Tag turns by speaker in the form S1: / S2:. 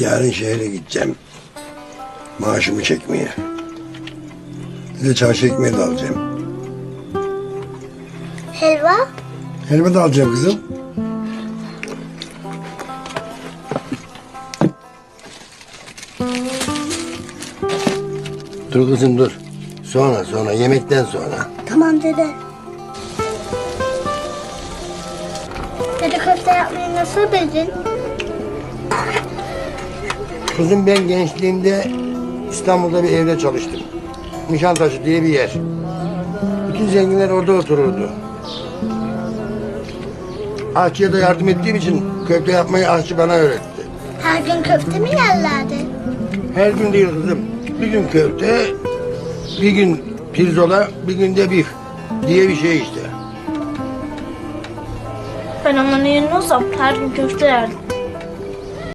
S1: Yarın şehre gideceğim. Maaşımı çekmeye. Bir de çarşı ekmeği de alacağım.
S2: Helva?
S1: Helva da alacağım kızım. Dur kızım dur. Sonra sonra yemekten sonra.
S2: Tamam dede. Dede köfte yapmayı nasıl bildin?
S1: Kızım ben gençliğimde İstanbul'da bir evde çalıştım. Nişantaşı diye bir yer. Bütün zenginler orada otururdu. Aşçıya da yardım ettiğim için köfte yapmayı aşçı bana öğretti.
S2: Her gün köfte mi yerlerdi?
S1: Her gün değil kızım. Bir gün köfte, bir gün pirzola, bir gün de bif diye bir şey işte.
S3: Ben onların yerine olsam her gün köfte yerdim.